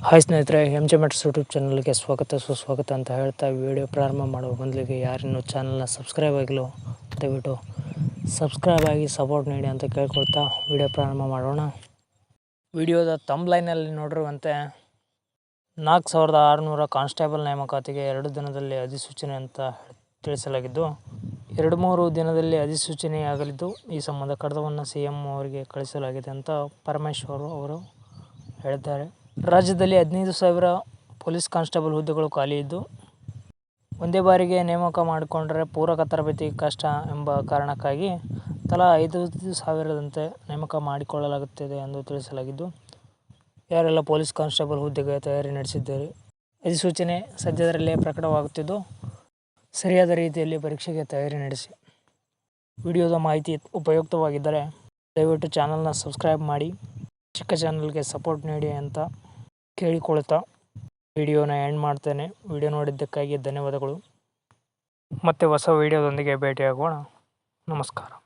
Hi ಸ್ನೇಹಿತರೆ M J mets YouTube ಚಾನಲ್ಗೆ ಸ್ವಾಗತ, ಸುಸ್ವಾಗತ ಅಂತ ಹೇಳ್ತಾ ವಿಡಿಯೋ ಪ್ರಾರಂಭ ಮಾಡುವ ಮೊದಲಿಗೆ ಯಾರಿನ್ನೂ ಚಾನಲ್ನ ಸಬ್ಸ್ಕ್ರೈಬ್ ಆಗಿಲ್ಲ, ದಯವಿಟ್ಟು ಸಬ್ಸ್ಕ್ರೈಬ್ ಆಗಿ ಸಪೋರ್ಟ್ ನೀಡಿ ಅಂತ ಕೇಳ್ಕೊಳ್ತಾ ವಿಡಿಯೋ ಪ್ರಾರಂಭ ಮಾಡೋಣ. ವಿಡಿಯೋದ ಲೈನಲ್ಲಿ ನೋಡಿರುವಂತೆ ನಾಲ್ಕು ಸಾವಿರದ ಆರುನೂರ ಕಾನ್ಸ್ಟೇಬಲ್ ನೇಮಕಾತಿಗೆ ಎರಡು ದಿನದಲ್ಲಿ ಅಧಿಸೂಚನೆ ಅಂತ ತಿಳಿಸಲಾಗಿದ್ದು, ಎರಡು ಮೂರು ದಿನದಲ್ಲಿ ಅಧಿಸೂಚನೆಯಾಗಲಿದ್ದು ಈ ಸಂಬಂಧ ಕಡತವನ್ನು ಸಿ ಎಂ ಅವರಿಗೆ ಕಳಿಸಲಾಗಿದೆ ಅಂತ ಪರಮೇಶ್ವರ್ ಅವರು ಹೇಳಿದ್ದಾರೆ. ರಾಜ್ಯದಲ್ಲಿ ಹದಿನೈದು ಸಾವಿರ ಪೊಲೀಸ್ ಕಾನ್ಸ್ಟೇಬಲ್ ಹುದ್ದೆಗಳು ಖಾಲಿ ಇದ್ದು, ಒಂದೇ ಬಾರಿಗೆ ನೇಮಕ ಮಾಡಿಕೊಂಡರೆ ಪೂರಕ ತರಬೇತಿ ಕಷ್ಟ ಎಂಬ ಕಾರಣಕ್ಕಾಗಿ ತಲಾ ಐದು ಸಾವಿರದಂತೆ ನೇಮಕ ಮಾಡಿಕೊಳ್ಳಲಾಗುತ್ತಿದೆ ಎಂದು ತಿಳಿಸಲಾಗಿದ್ದು, ಯಾರೆಲ್ಲ ಪೊಲೀಸ್ ಕಾನ್ಸ್ಟೇಬಲ್ ಹುದ್ದೆಗೆ ತಯಾರಿ ನಡೆಸಿದ್ದೀರಿ, ಅಧಿಸೂಚನೆ ಸದ್ಯದರಲ್ಲೇ ಪ್ರಕಟವಾಗುತ್ತಿದ್ದು, ಸರಿಯಾದ ರೀತಿಯಲ್ಲಿ ಪರೀಕ್ಷೆಗೆ ತಯಾರಿ ನಡೆಸಿ. ವಿಡಿಯೋದ ಮಾಹಿತಿ ಉಪಯುಕ್ತವಾಗಿದ್ದರೆ ದಯವಿಟ್ಟು ಚಾನಲ್ನ ಸಬ್ಸ್ಕ್ರೈಬ್ ಮಾಡಿ, ಚಿಕ್ಕ ಚಾನಲ್ಗೆ ಸಪೋರ್ಟ್ ನೀಡಿ ಅಂತ ಕೇಳಿಕೊಳ್ತಾ ವಿಡಿಯೋನ ಎಂಡ್ ಮಾಡ್ತೇನೆ. ವಿಡಿಯೋ ನೋಡಿದ್ದಕ್ಕಾಗಿ ಧನ್ಯವಾದಗಳು. ಮತ್ತೆ ಹೊಸ ವಿಡಿಯೋದೊಂದಿಗೆ ಭೇಟಿಯಾಗೋಣ. ನಮಸ್ಕಾರ.